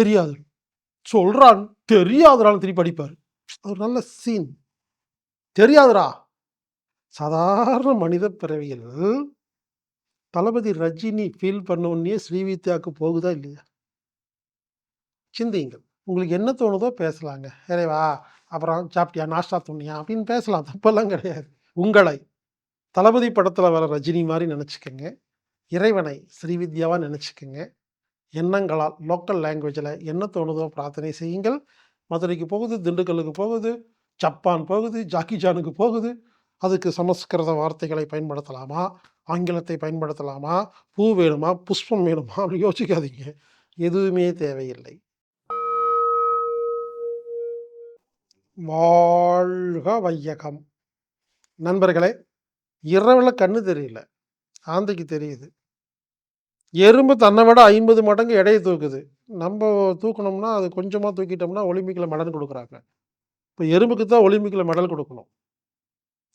தெரியாது. சொல்கிறான் தெரியாதுடான்னு திருப்பி அடிப்பார் ஒரு நல்ல சீன் தெரியாதுடா சாதாரண மனித பிறவியில் தளபதி ரஜினி ஃபீல் பண்ண உடனே ஸ்ரீவித்யாவுக்கு போகுதா இல்லையா? சிந்தியுங்கள். உங்களுக்கு என்ன தோணுதோ பேசலாங்க. இறைவா அப்புறம் சாப்பிட்டியா நாஷ்டா தோணியா அப்படின்னு பேசலாம். தப்பெல்லாம் கிடையாது. உங்களை தளபதி படத்தில் வர ரஜினி மாதிரி நினச்சிக்கோங்க. இறைவனை ஸ்ரீவித்யாவாக நினச்சிக்கோங்க. எண்ணங்களால் லோக்கல் லாங்குவேஜில் என்ன தோணுதோ பிரார்த்தனை செய்யுங்கள். மதுரைக்கு போகுது திண்டுக்கல்லுக்கு போகுது ஜப்பான் போகுது ஜாக்கி ஜானுக்கு போகுது. அதுக்கு சமஸ்கிருத வார்த்தைகளை பயன்படுத்தலாமா? ஆங்கிலத்தை பயன்படுத்தலாமா? பூ வேணுமா? புஷ்பம் வேணுமா? அப்படி யோசிக்காதீங்க. எதுவுமே தேவையில்லை. வாழ்க வையகம். நண்பர்களே இரவில் கண்ணு தெரியல. ஆந்தைக்கு தெரியுது. எறும்பு தன்னை விட ஐம்பது மடங்கு எடையை தூக்குது. நம்ம தூக்கணும்னா அது கொஞ்சமாக தூக்கிட்டோம்னா ஒலிம்பிக்கில் மெடல் கொடுக்குறாங்க. இப்போ எறும்புக்கு தான் ஒலிம்பிக்கில் மெடல் கொடுக்கணும்.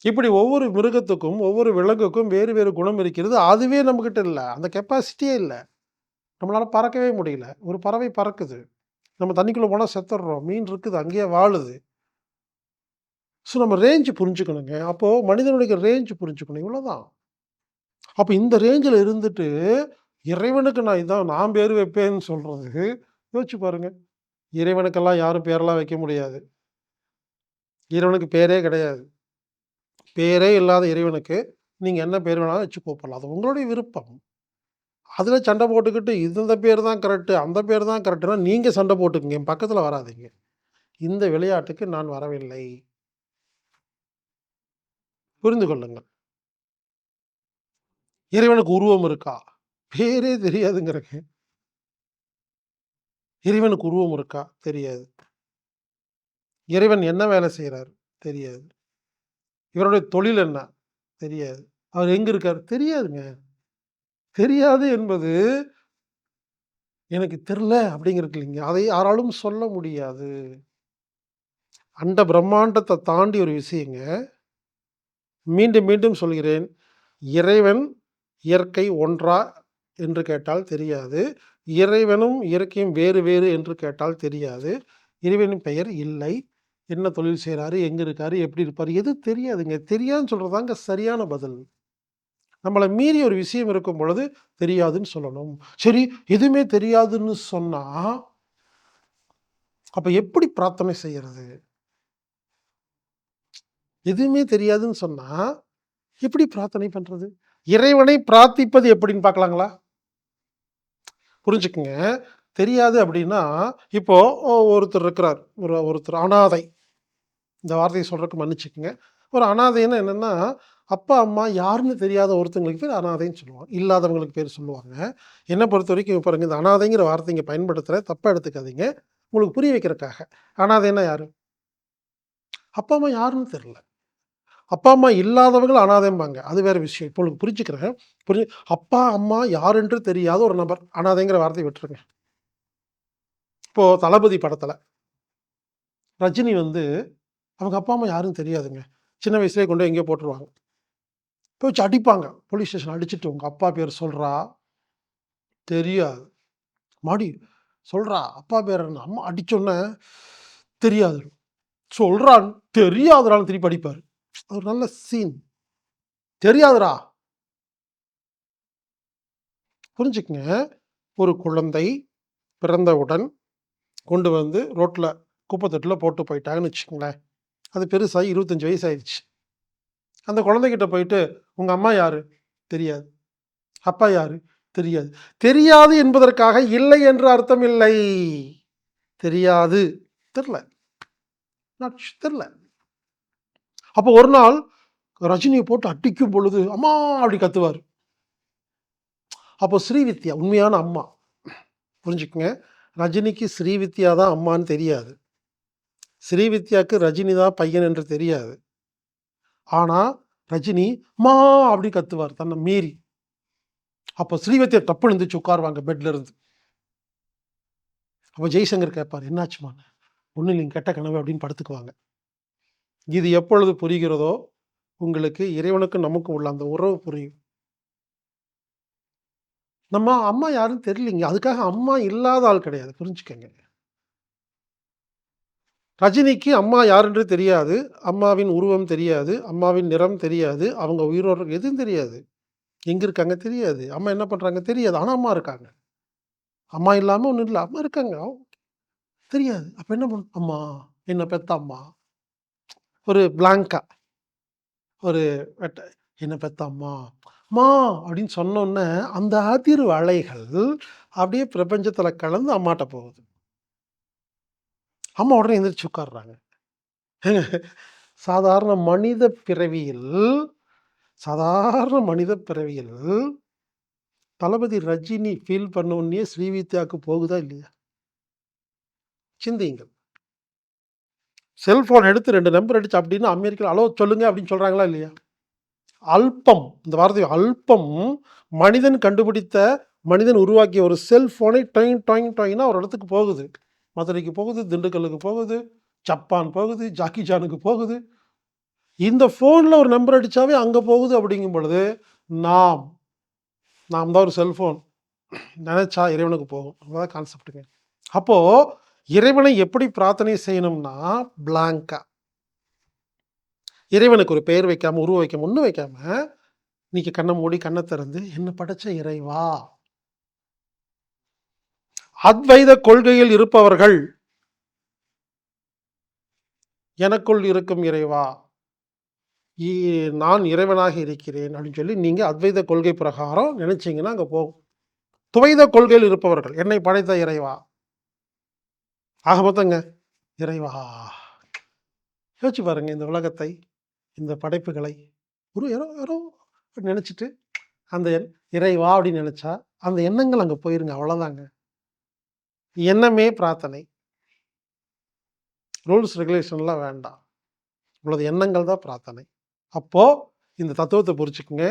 இப்படி ஒவ்வொரு மிருகத்துக்கும் ஒவ்வொரு விலங்குக்கும் வேறு வேறு குணம் இருக்கிறது. அதுவே நம்மக்கிட்ட இல்லை. அந்த கெப்பாசிட்டியே இல்லை. நம்மளால் பறக்கவே முடியல. ஒரு பறவை பறக்குது. நம்ம தண்ணிக்குள்ளே போனால் செத்துடுறோம் மீன் இருக்குது. அங்கேயே வாழுது. ஸோ நம்ம ரேஞ்சு புரிஞ்சுக்கணுங்க. அப்போது மனிதனுடைய ரேஞ்ச் புரிஞ்சுக்கணும். இவ்வளோதான் அப்போ இந்த ரேஞ்சில் இருந்துட்டு இறைவனுக்கு நான் இதான் நான் பேர் வைப்பேன்னு சொல்கிறது யோசிச்சு பாருங்க. இறைவனுக்கெல்லாம் யாரும் பேரெல்லாம் வைக்க முடியாது. இறைவனுக்கு பேரே கிடையாது. பேரே இல்லாத இறைவனுக்கு நீங்கள் என்ன பேர் வேணாலும் வச்சு கூப்பிடலாம். அது உங்களுடைய விருப்பம். அதில் சண்டை போட்டுக்கிட்டு இந்த பேர் தான் கரெக்டு அந்த பேர் தான் கரெக்டுனா நீங்கள் சண்டை போட்டுக்குங்க. என் பக்கத்தில் வராதீங்க. இந்த விளையாட்டுக்கு நான் வரவில்லை. புரிந்து கொள்ளுங்கள். இறைவனுக்கு உருவம் இருக்கா? பேரே தெரியாதுங்கிறங்க. இறைவனுக்கு உருவம் இருக்கா? தெரியாது. இறைவன் என்ன வேலை செய்கிறார் தெரியாது. இவருடைய தொழில் என்ன? தெரியாது. அவர் எங்க இருக்கார்? தெரியாதுங்க. தெரியாது என்பது எனக்கு தெரில அப்படிங்கிறது இல்லைங்க. அதை யாராலும் சொல்ல முடியாது. அண்ட பிரம்மாண்டத்தை தாண்டி ஒரு விஷயங்க. மீண்டும் மீண்டும் சொல்கிறேன். இறைவன் இயற்கை ஒன்றா என்று கேட்டால் தெரியாது. இறைவனும் இயற்கையும் வேறு வேறு என்று கேட்டால் தெரியாது. இறைவனின் பெயர் இல்லை. என்ன தொழில் செய்கிறாரு எங்கே இருக்காரு? எப்படி இருப்பார்? எது தெரியாதுங்க. தெரியாதுன்னு சொல்கிறதாங்க சரியான பதில். நம்மளை மீறி ஒரு விஷயம் இருக்கும் பொழுது தெரியாதுன்னு சொல்லணும். சரி எதுவுமே தெரியாதுன்னு சொன்னால் அப்போ எப்படி பிரார்த்தனை செய்கிறது எதுவுமே தெரியாதுன்னு சொன்னால் எப்படி பிரார்த்தனை பண்ணுறது இறைவனை பிரார்த்திப்பது எப்படின்னு பார்க்கலாங்களா? புரிஞ்சுக்குங்க. தெரியாது அப்படின்னா இப்போது ஒருத்தர் இருக்கிறார். ஒரு ஒருத்தர் அனாதை. இந்த வார்த்தையை சொல்கிறதுக்கு மன்னிச்சுக்குங்க. ஒரு அனாதைன்னு என்னென்னா அப்பா அம்மா யாருன்னு தெரியாத ஒருத்தங்களுக்கு பேர் அனாதைன்னு சொல்லுவாங்க. இல்லாதவங்களுக்கு பேர் சொல்லுவாங்க. என்னை பொறுத்த வரைக்கும் பாருங்க இந்த அனாதைங்கிற வார்த்தை இங்கே பயன்படுத்துகிற தப்பாக எடுத்துக்காதீங்க. உங்களுக்கு புரிய வைக்கிறக்காக அனாதைன்னா யாரு? அப்பா அம்மா யாருன்னு தெரில அப்பா அம்மா இல்லாதவர்கள் அனாதைம்பாங்க. அது வேறு விஷயம். இப்போ உங்களுக்கு புரிஞ்சுக்கிறேன். புரிஞ்சு அப்பா அம்மா யாருன்று தெரியாத ஒரு நபர் அனாதைங்கிற வார்த்தையை விட்டுருங்க. இப்போது தளபதி படத்தில் ரஜினி வந்து அவங்க அப்பா அம்மா யாரும் தெரியாதுங்க. சின்ன வயசுலேயே கொண்டு போய் எங்கேயோ போட்டுருவாங்க. போய் வச்சு அடிப்பாங்க. போலீஸ் ஸ்டேஷன் அடிச்சுட்டு உங்கள் அப்பா பேர் சொல்கிறா தெரியாது. மாடி சொல்கிறா அப்பா பேர் அம்மா அடிச்சோன்னே தெரியாது. சொல்கிறான் தெரியாதுறான்னு திருப்பி அடிப்பார். ஒரு நல்ல சீன் தெரியாதுடா. புரிஞ்சுக்குங்க. ஒரு குழந்தை பிறந்தவுடன் கொண்டு வந்து ரோட்டில் குப்பைத்தட்டில் போட்டு போயிட்டாங்கன்னு வச்சுக்கோங்களேன். அது பெருசாகி இருபத்தஞ்சி வயசு ஆயிடுச்சு அந்த குழந்தைகிட்ட போயிட்டு உங்கள் அம்மா யார்? தெரியாது. அப்பா யார்? தெரியாது. தெரியாது என்பதற்காக இல்லை என்று அர்த்தம் இல்லை. தெரியாது. தெரில தெரில அப்போ ஒரு நாள் ரஜினியை போட்டு அடிக்கும் பொழுது அம்மா அப்படி கத்துவார். அப்போ ஸ்ரீவித்யா உண்மையான அம்மா. புரிஞ்சுக்குங்க. ரஜினிக்கு ஸ்ரீவித்யா தான் அம்மான்னு தெரியாது. ஸ்ரீவித்யாவுக்கு ரஜினி தான் பையன் என்று தெரியாது. ஆனால் ரஜினி மா அப்படி கத்துவார் தன்னை மீறி. அப்போ ஸ்ரீவித்யா டப்பு எழுந்துச்சு உட்காருவாங்க பெட்ல இருந்து அப்போ ஜெய்சங்கர் கேட்பார் என்னாச்சுமா ஒன்றும் இல்லைங்க கெட்ட கனவு அப்படின்னு படுத்துக்குவாங்க. இது எப்பொழுது புரிகிறதோ உங்களுக்கு இறைவனுக்கு நமக்கு உள்ள அந்த உறவு புரியும் நம்ம அம்மா யாருன்னு தெரியலிங்க அதுக்காக அம்மா இல்லாத ஆள் கிடையாது. புரிஞ்சுக்கங்க. ரஜினிக்கு அம்மா யாரென்று தெரியாது. அம்மாவின் உருவம் தெரியாது. அம்மாவின் நிறம் தெரியாது. அவங்க உயிரோடு எதுவும் தெரியாது. எங்கே இருக்காங்க தெரியாது. அம்மா என்ன பண்ணுறாங்க தெரியாது. ஆனால் அம்மா இருக்காங்க. அம்மா இல்லாமல் ஒன்றும் இல்லை அம்மா இருக்காங்க. தெரியாது. அப்போ என்ன பண்ணும் அம்மா, என்ன பெத்த அம்மா. ஒரு பிளாங்கா. ஒரு வெட்ட என்ன பெத்தம்மா அம்மா. அம்மா அப்படின்னு சொன்னோன்னே அந்த அதிர் அலைகள் அப்படியே பிரபஞ்சத்தில் கலந்து அம்மாட்ட போகுது. அம்மா உடனே எந்திரிச்சு உட்கார்றாங்க. சாதாரண மனித பிறவியில் சாதாரண மனித பிறவியில் தளபதி ரஜினி ஃபீல் பண்ண உடனே ஸ்ரீவித்யாவுக்கு போகுதா இல்லையா? சிந்தியுங்கள். செல்ஃபோன் எடுத்து ரெண்டு நம்பர் அடிச்சு அப்படின்னு அமெரிக்காவில் ஹலோ சொல்லுங்க அப்படின்னு சொல்கிறாங்களா இல்லையா? அல்பம் இந்த வார்த்தை அல்பம் மனிதன் கண்டுபிடித்த மனிதன் உருவாக்கிய ஒரு செல்ஃபோனை டொயின் டொயின் டொயின்னா ஒரு இடத்துக்கு போகுது. மதுரைக்கு போகுது, திண்டுக்கல்லுக்கு போகுது, ஜப்பான் போகுது, ஜாக்கி ஜானுக்கு போகுது. இந்த ஃபோனில் ஒரு நம்பர் அடித்தாவே அங்கே போகுது அப்படிங்கும் பொழுது, நாம் நாம் தான் ஒரு செல்ஃபோன். நினச்சா இறைவனுக்கு போகும். அதான் கான்செப்ட்டுங்க. அப்போது இறைவனை எப்படி பிரார்த்தனை செய்யணும்னா, பிளாங்கா. இறைவனுக்கு ஒரு பெயர் வைக்காம, உருவ வைக்காம, ஒன்றும் வைக்காம, இன்னைக்கு கண்ணை மூடி, கண்ணை திறந்து, என்ன படைச்ச இறைவா! அத்வைத கொள்கையில் இருப்பவர்கள் எனக்குள் இருக்கும் இறைவா! நான் இறைவனாக இருக்கிறேன் அப்படின்னு சொல்லி நீங்கள் அத்வைத கொள்கை பிரகாரம் நினைச்சிங்கன்னா அங்கே போகும். துவைத கொள்கையில் இருப்பவர்கள் என்னை படைத்த இறைவா! ஆக மொத்தங்க இறைவா! யோசிச்சு பாருங்க இந்த உலகத்தை, இந்த படைப்புகளை ஒரு யாரோ யாரோ நினச்சிட்டு அந்த இறைவா அப்படின்னு நினச்சா அந்த எண்ணங்கள் அங்கே போயிருங்க அவ்வளோதாங்க. எண்ணமே பிரார்த்தனை. ரூல்ஸ் ரெகுலேஷன்லாம் வேண்டாம். உங்களது எண்ணங்கள் தான் பிரார்த்தனை. அப்போது இந்த தத்துவத்தை புரிஞ்சுக்கங்க.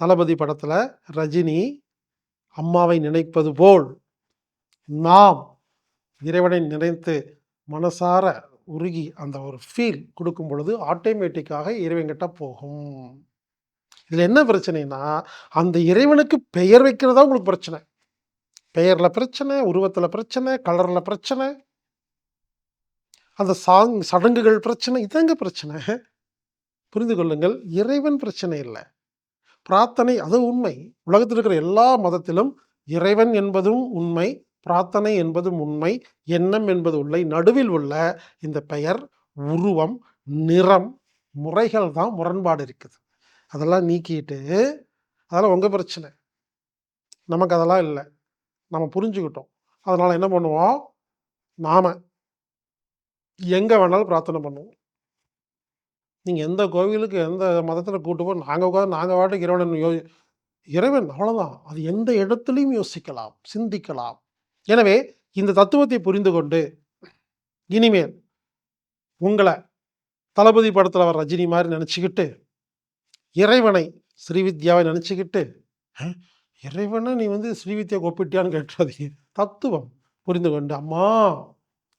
தளபதி படத்தில் ரஜினி அம்மாவை நினைப்பது போல், நாம் இறைவனை நினைத்து மனசார உருகி அந்த ஒரு ஃபீல் கொடுக்கும் பொழுது, ஆட்டோமேட்டிக்காக இறைவன்கிட்ட போகும். இதில் என்ன பிரச்சனைன்னா, அந்த இறைவனுக்கு பெயர் வைக்கிறது தான் உங்களுக்கு பிரச்சனை. பெயரில் பிரச்சனை, உருவத்தில் பிரச்சனை, கலரில் பிரச்சனை. அந்த சாங் சடங்குகள் பிரச்சனை. இதங்க பிரச்சனை. புரிந்து கொள்ளுங்கள். இறைவன் பிரச்சனை இல்லை பிரார்த்தனை அது உண்மை. உலகத்தில் இருக்கிற எல்லா மதத்திலும் இறைவன் என்பதும் உண்மை. பிரார்த்தனை என்பது உண்மை. எண்ணம் என்பது உள்ளே நடுவில் உள்ள இந்த பெயர், உருவம், நிறம், முறைகள் தான் முரண்பாடு இருக்குது. அதெல்லாம் நீக்கிட்டு, அதெல்லாம் உங்கள் பிரச்சனை. நமக்கு அதெல்லாம் இல்லை நம்ம புரிஞ்சுக்கிட்டோம். அதனால் என்ன பண்ணுவோம்? நாம் எங்கே வேணாலும் பிரார்த்தனை பண்ணுவோம். நீங்கள் எந்த கோவிலுக்கு, எந்த மதத்தில் கூட்டு போய் நாங்கள் உட்காந்து நாங்கள் வாட்டுக்கு இறைவன் யோ இறைவன் அவ்வளோதான். அது எந்த இடத்துலையும் யோசிக்கலாம், சிந்திக்கலாம். எனவே இந்த தத்துவத்தை புரிந்து கொண்டு, இனிமேல் உங்களை தளபதி படத்தில் வர ரஜினி மாதிரி நினச்சிக்கிட்டு இறைவனை ஸ்ரீவித்யாவை நினச்சிக்கிட்டு இறைவனை நீ வந்து ஸ்ரீவித்யா ஒப்பிட்டியான்னு?" கேட்டுறது தத்துவம் புரிந்து கொண்டு, "அம்மா"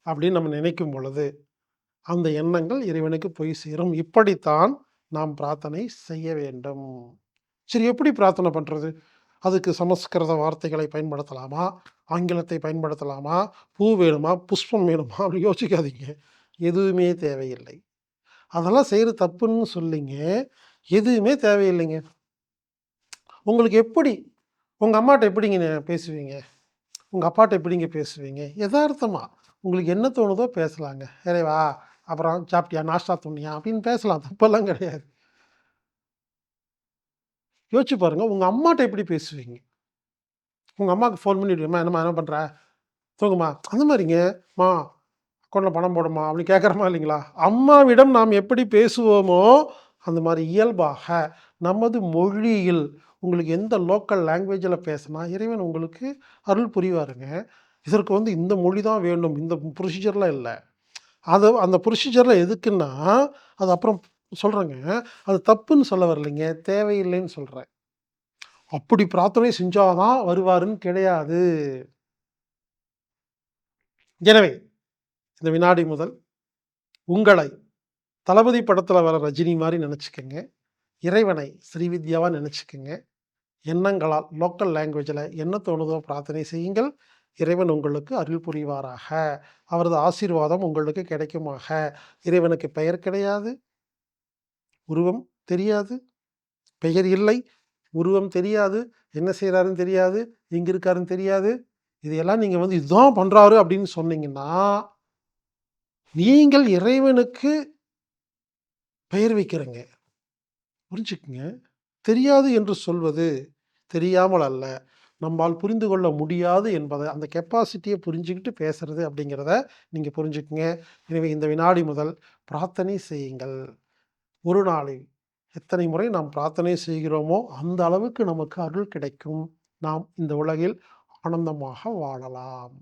அப்படின்னு நம்ம நினைக்கும் பொழுது, அந்த எண்ணங்கள் இறைவனுக்கு போய் சேரும். இப்படித்தான் நாம் பிரார்த்தனை செய்ய வேண்டும். சரி எப்படி பிரார்த்தனை பண்ணுறது அதுக்கு சமஸ்கிருத வார்த்தைகளை பயன்படுத்தலாமா? ஆங்கிலத்தை பயன்படுத்தலாமா? பூ வேணுமா? புஷ்பம் வேணுமா? அப்படி யோசிக்காதீங்க. எதுவுமே தேவையில்லை. அதெல்லாம் செய்கிற தப்புன்னு சொல்லிங்க எதுவுமே தேவையில்லைங்க. உங்களுக்கு எப்படி உங்கள் அம்மாட்ட எப்படிங்க பேசுவீங்க? உங்கள் அப்பாட்ட எப்படிங்க பேசுவீங்க? யதார்த்தமாக உங்களுக்கு என்ன தோணுதோ பேசலாங்க. "இறைவா, அப்புறம் சாப்பிட்டியா? நாஷ்டா துணியா அப்படின்னு பேசலாம். தப்பெல்லாம் கிடையாது. யோசிச்சு பாருங்கள் உங்கள் அம்மாட்ட எப்படி பேசுவீங்க? உங்கள் அம்மாவுக்கு ஃபோன் பண்ணி, "அம்மா என்னம்மா என்ன பண்ணுற தூங்குமா?" அந்த மாதிரிங்கம்மா "அம்மா பணம் போடும்மா" அப்படின்னு கேட்குறமா இல்லைங்களா? அம்மாவிடம் நாம் எப்படி பேசுவோமோ, அந்த மாதிரி இயல்பாக நமது மொழியில் உங்களுக்கு எந்த லோக்கல் லாங்குவேஜில் பேசினா இறைவன் உங்களுக்கு அருள் புரிவாருங்க. இதற்கு வந்து இந்த மொழி தான் வேண்டும். இந்த ப்ரொசீஜர்லாம் இல்லை அது அந்த ப்ரொசீஜரில் எதுக்குன்னா, அது அப்புறம் சொல்கிறேங்க அது தப்புன்னு சொல்ல வரலைங்க. தேவையில்லைன்னு சொல்கிறேன் அப்படி பிரார்த்தனை செஞ்சாதான் வருவாருன்னு கிடையாது. எனவே, இந்த வினாடி முதல் உங்களை தளபதி படத்தில் வர ரஜினி மாதிரி நினச்சிக்கோங்க. இறைவனை ஸ்ரீவித்யாவாக நினச்சிக்கோங்க. எண்ணங்களால் லோக்கல் லாங்குவேஜில் என்ன தோணுதோ பிரார்த்தனை செய்யுங்கள். இறைவன் உங்களுக்கு அருள் புரிவாராக. அவரது ஆசீர்வாதம் உங்களுக்கு கிடைக்குமாக. இறைவனுக்கு பெயர் கிடையாது. உருவம் தெரியாது. பெயர் இல்லை. உருவம் தெரியாது என்ன செய்கிறாருன்னு தெரியாது எங்கே இருக்காருன்னு தெரியாது. இதையெல்லாம் நீங்கள் வந்து இதுதான் பண்ணுறாரு அப்படின்னு சொன்னீங்கன்னா நீங்கள் இறைவனுக்கு பெயர் வைக்கிறங்க. புரிஞ்சுக்குங்க? தெரியாது என்று சொல்வது தெரியாமல் அல்ல. நம்மால் புரிந்து கொள்ள முடியாது என்பதை அந்த கெப்பாசிட்டியை புரிஞ்சுக்கிட்டு பேசுறது அப்படிங்கிறத நீங்கள் புரிஞ்சுக்குங்க. எனவே இந்த வினாடி முதல் பிரார்த்தனை செய்யுங்கள். ஒரு நாளில் எத்தனை முறை நாம் பிரார்த்தனை செய்கிறோமோ அந்த அளவுக்கு நமக்கு அருள் கிடைக்கும். நாம் இந்த உலகில் ஆனந்தமாக வாழலாம்.